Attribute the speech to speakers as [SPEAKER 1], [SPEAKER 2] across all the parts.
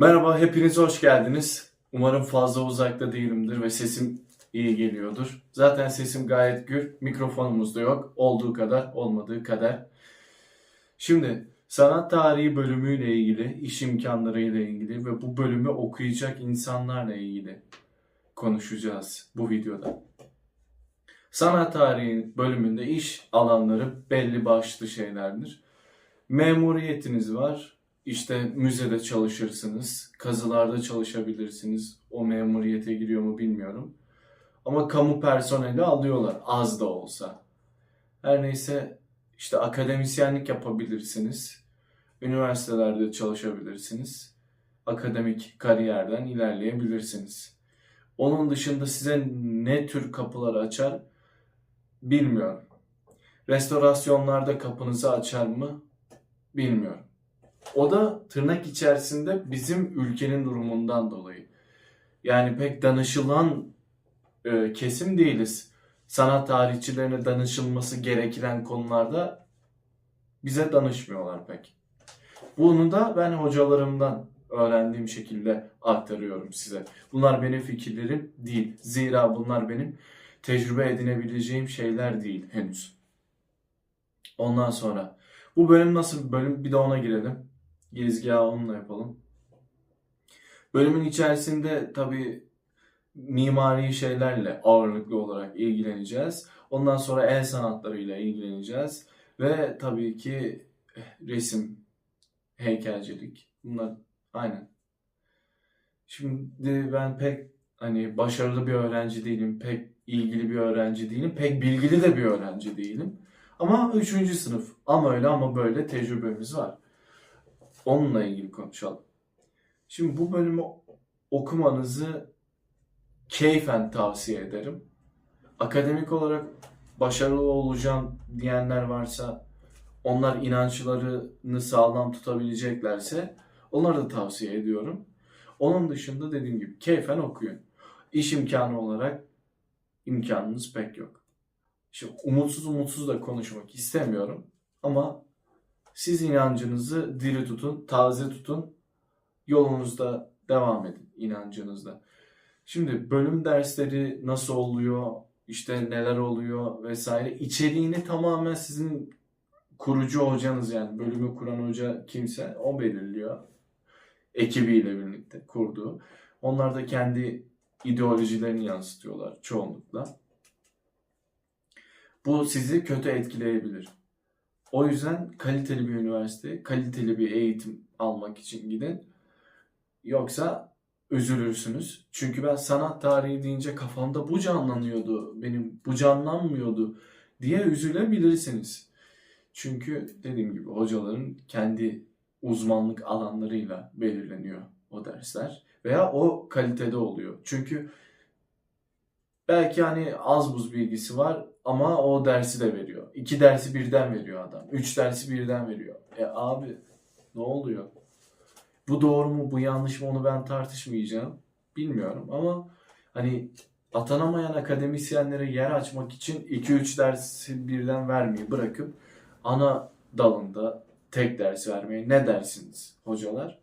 [SPEAKER 1] Merhaba, hepiniz hoş geldiniz. Umarım fazla uzakta değilimdir ve sesim iyi geliyordur. Zaten sesim gayet gür, mikrofonumuz da yok. Olduğu kadar, olmadığı kadar. Şimdi sanat tarihi bölümüyle ilgili, iş imkanlarıyla ilgili ve bu bölümü okuyacak insanlarla ilgili konuşacağız bu videoda. Sanat tarihi bölümünde iş alanları belli başlı şeylerdir. Memuriyetiniz var, işte müzede çalışırsınız, kazılarda çalışabilirsiniz. O memuriyete giriyor mu bilmiyorum. Ama kamu personeli alıyorlar az da olsa. Her neyse işte akademisyenlik yapabilirsiniz. Üniversitelerde çalışabilirsiniz. Akademik kariyerden ilerleyebilirsiniz. Onun dışında size ne tür kapılar açar bilmiyorum. Restorasyonlarda kapınızı açar mı bilmiyorum. O da tırnak içerisinde bizim ülkenin durumundan dolayı. Yani pek danışılan e, kesim değiliz. Sanat tarihçilerine danışılması gereken konularda bize danışmıyorlar pek. Bunu da ben hocalarımdan öğrendiğim şekilde aktarıyorum size. Bunlar benim fikirlerim değil. Zira bunlar benim tecrübe edinebileceğim şeyler değil henüz. Ondan sonra bu bölüm nasıl bir bölüm bir de ona girelim. Girizgahı onunla yapalım. Bölümün içerisinde tabii mimari şeylerle ağırlıklı olarak ilgileneceğiz. Ondan sonra el sanatlarıyla ilgileneceğiz. Ve tabii ki resim, heykelcilik. Bunlar aynen. Şimdi ben pek hani başarılı bir öğrenci değilim, pek ilgili bir öğrenci değilim, pek bilgili de bir öğrenci değilim. Ama üçüncü sınıf ama öyle ama böyle tecrübemiz var. Onunla ilgili konuşalım. Şimdi bu bölümü okumanızı keyfen tavsiye ederim. Akademik olarak başarılı olacağım diyenler varsa, onlar inançlarını sağlam tutabileceklerse onları da tavsiye ediyorum. Onun dışında dediğim gibi keyfen okuyun. İş imkanı olarak imkanınız pek yok. Şimdi umutsuz umutsuz da konuşmak istemiyorum ama siz inancınızı diri tutun, taze tutun. Yolunuzda devam edin inancınızda. Şimdi bölüm dersleri nasıl oluyor, işte neler oluyor vesaire. İçeriğini tamamen sizin kurucu hocanız yani bölümü kuran hoca kimse o belirliyor. Ekibiyle birlikte kurduğu. Onlar da kendi ideolojilerini yansıtıyorlar çoğunlukla. Bu sizi kötü etkileyebilir. O yüzden kaliteli bir üniversite, kaliteli bir eğitim almak için gidin. Yoksa üzülürsünüz. Çünkü ben sanat tarihi deyince kafamda bu canlanıyordu, benim bu canlanmıyordu diye üzülebilirsiniz. Çünkü dediğim gibi hocaların kendi uzmanlık alanlarıyla belirleniyor o dersler veya o kalitede oluyor. Çünkü belki hani az buz bilgisi var ama o dersi de veriyor. İki dersi birden veriyor adam. Üç dersi birden veriyor. E abi ne oluyor? Bu doğru mu, bu yanlış mı onu ben tartışmayacağım. Bilmiyorum ama hani atanamayan akademisyenlere yer açmak için 2-3 dersi birden vermeyi bırakıp ana dalında tek ders vermeye ne dersiniz hocalar?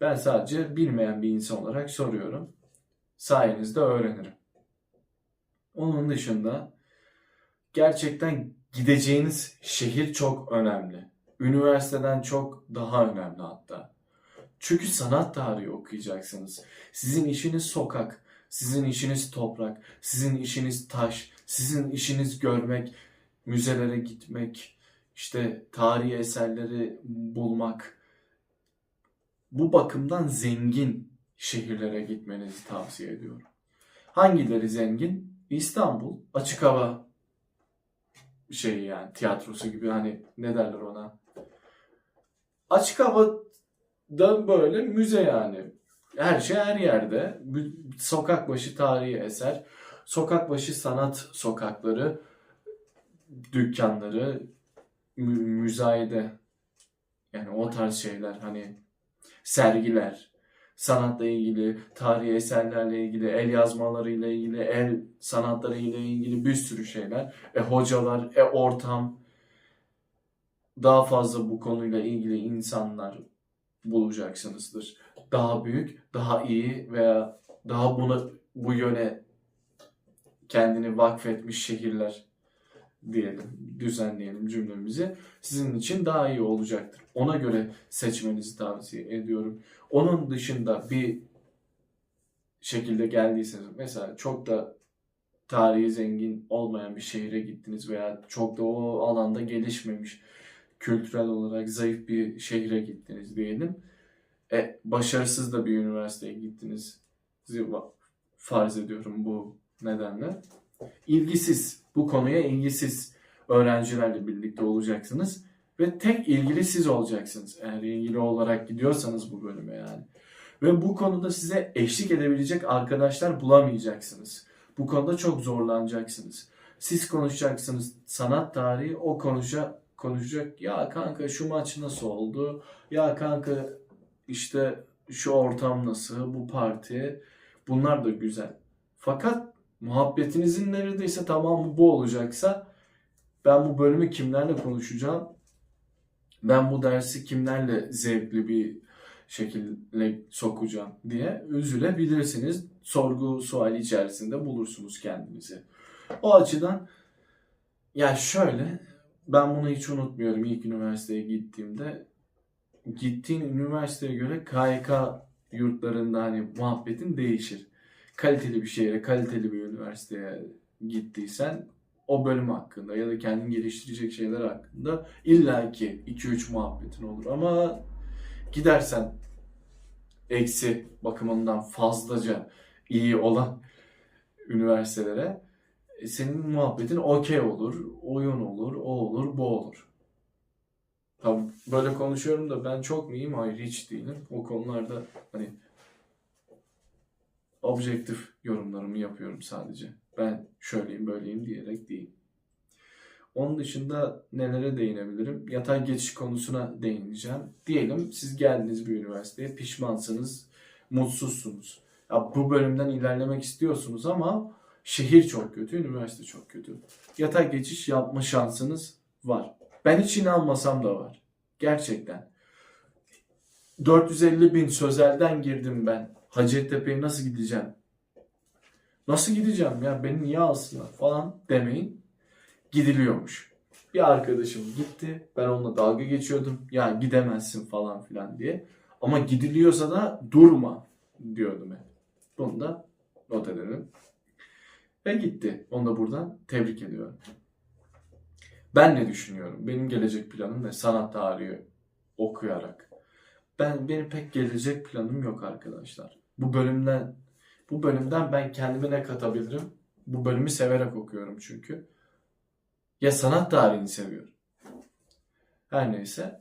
[SPEAKER 1] Ben sadece bilmeyen bir insan olarak soruyorum. Sayenizde öğrenirim. Onun dışında gerçekten gideceğiniz şehir çok önemli. Üniversiteden çok daha önemli hatta. Çünkü sanat tarihi okuyacaksınız. Sizin işiniz sokak, sizin işiniz toprak, sizin işiniz taş, sizin işiniz görmek, müzelere gitmek, işte tarihi eserleri bulmak. Bu bakımdan zengin şehirlere gitmenizi tavsiye ediyorum. Hangileri zengin? İstanbul açık hava şeyi yani tiyatrosu gibi hani ne derler ona. Açık havada böyle müze yani. Her şey her yerde. Sokak başı tarihi eser. Sokak başı sanat sokakları, dükkanları, mü- müzayede. Yani o tarz şeyler hani sergiler sanatla ilgili, tarihi eserlerle ilgili, el yazmalarıyla ilgili, el sanatlarıyla ilgili bir sürü şeyler. E hocalar, e ortam, daha fazla bu konuyla ilgili insanlar bulacaksınızdır. Daha büyük, daha iyi veya daha buna bu yöne kendini vakfetmiş şehirler diyelim, düzenleyelim cümlemizi. Sizin için daha iyi olacaktır. Ona göre seçmenizi tavsiye ediyorum. Onun dışında bir şekilde geldiyseniz mesela çok da tarihi zengin olmayan bir şehre gittiniz veya çok da o alanda gelişmemiş kültürel olarak zayıf bir şehre gittiniz diyelim. E, başarısız da bir üniversiteye gittiniz. Farz ediyorum bu nedenle. İlgisiz, bu konuya ilgisiz öğrencilerle birlikte olacaksınız. Ve tek ilgili siz olacaksınız. Eğer ilgili olarak gidiyorsanız bu bölüme yani. Ve bu konuda size eşlik edebilecek arkadaşlar bulamayacaksınız. Bu konuda çok zorlanacaksınız. Siz konuşacaksınız sanat tarihi, o konuşa, konuşacak. Ya kanka şu maç nasıl oldu? Ya kanka işte şu ortam nasıl? Bu parti. Bunlar da güzel. Fakat muhabbetinizin neredeyse tamamı bu olacaksa ben bu bölümü kimlerle konuşacağım? Ben bu dersi kimlerle zevkli bir şekilde sokacağım diye üzülebilirsiniz. Sorgu suali içerisinde bulursunuz kendinizi. O açıdan ya şöyle ben bunu hiç unutmuyorum ilk üniversiteye gittiğimde gittiğin üniversiteye göre KYK yurtlarında hani muhabbetin değişir. Kaliteli bir şehre, kaliteli bir üniversiteye gittiysen o bölüm hakkında ya da kendini geliştirecek şeyler hakkında illaki 2-3 muhabbetin olur ama gidersen eksi bakımından fazlaca iyi olan üniversitelere e, senin muhabbetin okey olur, oyun olur, o olur, bu olur. Tabii böyle konuşuyorum da ben çok mu iyiyim? Hayır hiç değilim. O konularda hani objektif yorumlarımı yapıyorum sadece. Ben şöyleyim böyleyim diyerek değil. Onun dışında nelere değinebilirim? Yatay geçiş konusuna değineceğim. Diyelim siz geldiniz bir üniversiteye, pişmansınız, mutsuzsunuz. Ya bu bölümden ilerlemek istiyorsunuz ama şehir çok kötü, üniversite çok kötü. Yatay geçiş yapma şansınız var. Ben hiç inanmasam da var. Gerçekten. 450 bin sözelden girdim ben. Hacettepe'ye nasıl gideceğim? Nasıl gideceğim ya beni niye alsınlar falan demeyin. Gidiliyormuş. Bir arkadaşım gitti. Ben onunla dalga geçiyordum. Ya gidemezsin falan filan diye. Ama gidiliyorsa da durma diyordum hep. Bunu da not edelim. Ve gitti. Onu da buradan tebrik ediyorum. Ben ne düşünüyorum? Benim gelecek planım ne? Sanat tarihi okuyarak. Ben benim pek gelecek planım yok arkadaşlar. Bu bölümden bu bölümden ben kendime ne katabilirim? Bu bölümü severek okuyorum çünkü. Ya sanat tarihini seviyorum. Her neyse.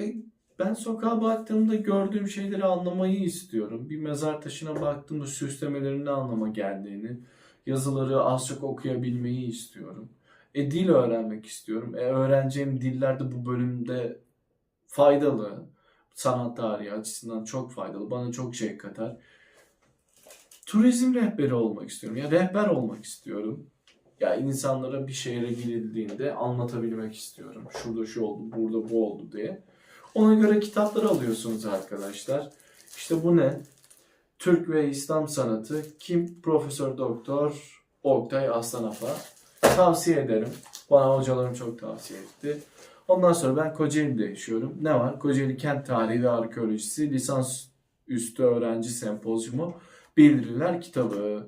[SPEAKER 1] E, ben sokağa baktığımda gördüğüm şeyleri anlamayı istiyorum. Bir mezar taşına baktığımda süslemelerin ne anlama geldiğini, yazıları az çok okuyabilmeyi istiyorum. E dil öğrenmek istiyorum. E öğreneceğim diller de bu bölümde faydalı. Sanat tarihi açısından çok faydalı. Bana çok şey katar. Turizm rehberi olmak istiyorum. Ya rehber olmak istiyorum. Ya insanlara bir şehre gidildiğinde anlatabilmek istiyorum. Şurada şu oldu, burada bu oldu diye. Ona göre kitaplar alıyorsunuz arkadaşlar. İşte bu ne? Türk ve İslam Sanatı. Kim? Profesör Doktor Oktay Aslanafa. Tavsiye ederim. Bana hocalarım çok tavsiye etti. Ondan sonra ben Kocaeli'de yaşıyorum. Ne var? Kocaeli Kent Tarihi ve Arkeolojisi Lisans Üstü Öğrenci Sempozyumu Bildiriler kitabı.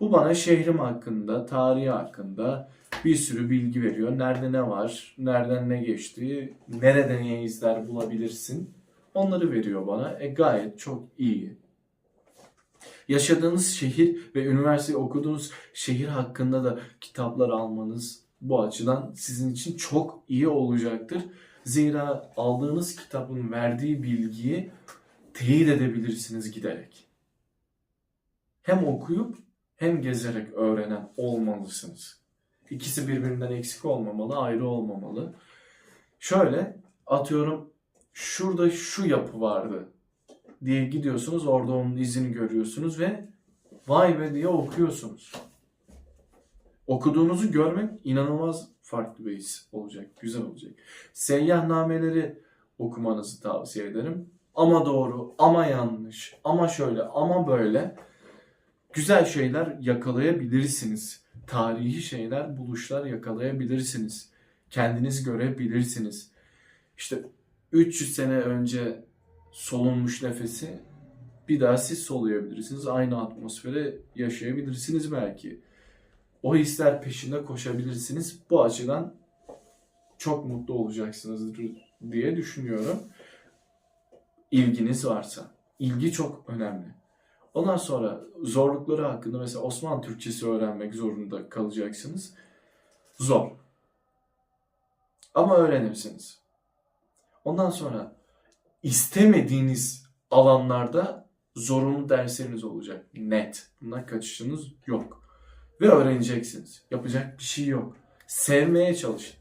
[SPEAKER 1] Bu bana şehrim hakkında, tarihi hakkında bir sürü bilgi veriyor. Nerede ne var, nereden ne geçti, nerede ne izler bulabilirsin. Onları veriyor bana. E gayet çok iyi. Yaşadığınız şehir ve üniversite okuduğunuz şehir hakkında da kitaplar almanız bu açıdan sizin için çok iyi olacaktır. Zira aldığınız kitabın verdiği bilgiyi teyit edebilirsiniz giderek. Hem okuyup hem gezerek öğrenen olmalısınız. İkisi birbirinden eksik olmamalı, ayrı olmamalı. Şöyle atıyorum şurada şu yapı vardı diye gidiyorsunuz orada onun izini görüyorsunuz ve vay be diye okuyorsunuz. Okuduğunuzu görmek inanılmaz farklı bir his olacak, güzel olacak. Seyyahnameleri okumanızı tavsiye ederim. Ama doğru, ama yanlış, ama şöyle, ama böyle güzel şeyler yakalayabilirsiniz. Tarihi şeyler, buluşlar yakalayabilirsiniz. Kendiniz görebilirsiniz. İşte 300 sene önce solunmuş nefesi bir daha siz soluyabilirsiniz. Aynı atmosfere yaşayabilirsiniz belki. O hisler peşinde koşabilirsiniz. Bu açıdan çok mutlu olacaksınız diye düşünüyorum. İlginiz varsa. İlgi çok önemli. Ondan sonra zorlukları hakkında mesela Osmanlı Türkçesi öğrenmek zorunda kalacaksınız. Zor. Ama öğrenirsiniz. Ondan sonra istemediğiniz alanlarda zorunlu dersleriniz olacak. Net. Bundan kaçışınız yok. Ve öğreneceksiniz. Yapacak bir şey yok. Sevmeye çalışın.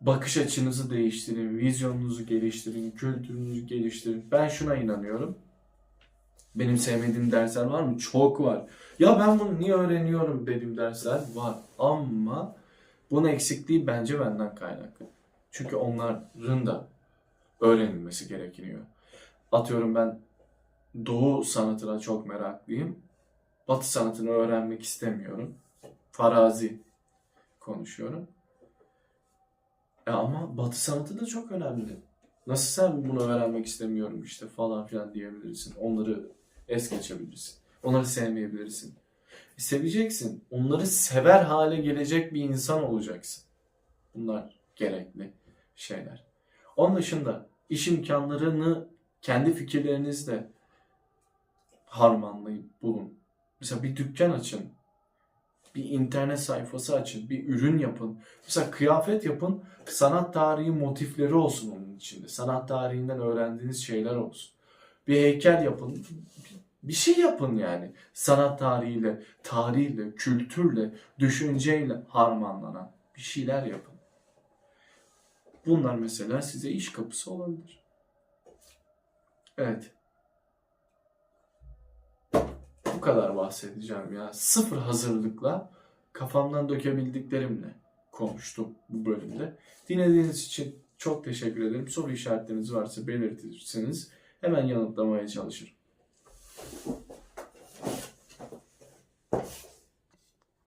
[SPEAKER 1] Bakış açınızı değiştirin, vizyonunuzu geliştirin, kültürünüzü geliştirin. Ben şuna inanıyorum. Benim sevmediğim dersler var mı? Çok var. Ya ben bunu niye öğreniyorum dediğim dersler var. Ama bunun eksikliği bence benden kaynaklı. Çünkü onların da öğrenilmesi gerekiyor. Atıyorum ben Doğu sanatına çok meraklıyım. Batı sanatını öğrenmek istemiyorum. Farazi konuşuyorum. E ama Batı sanatı da çok önemli. Nasıl sen bunu öğrenmek istemiyorum işte falan filan diyebilirsin. Onları es geçebilirsin. Onları sevmeyebilirsin. E seveceksin. Onları sever hale gelecek bir insan olacaksın. Bunlar gerekli şeyler. Onun dışında iş imkanlarını kendi fikirlerinizle harmanlayıp bulun. Mesela bir dükkan açın. Bir internet sayfası açın. Bir ürün yapın. Mesela kıyafet yapın. Sanat tarihi motifleri olsun onun içinde. Sanat tarihinden öğrendiğiniz şeyler olsun. Bir heykel yapın. Bir şey yapın yani. Sanat tarihiyle, tarihle, kültürle, düşünceyle harmanlanan bir şeyler yapın. Bunlar mesela size iş kapısı olabilir. Evet. Bu kadar bahsedeceğim ya. Sıfır hazırlıkla kafamdan dökebildiklerimle konuştum bu bölümde. Dinlediğiniz için çok teşekkür ederim. Soru işaretleriniz varsa belirtirseniz hemen yanıtlamaya çalışırım.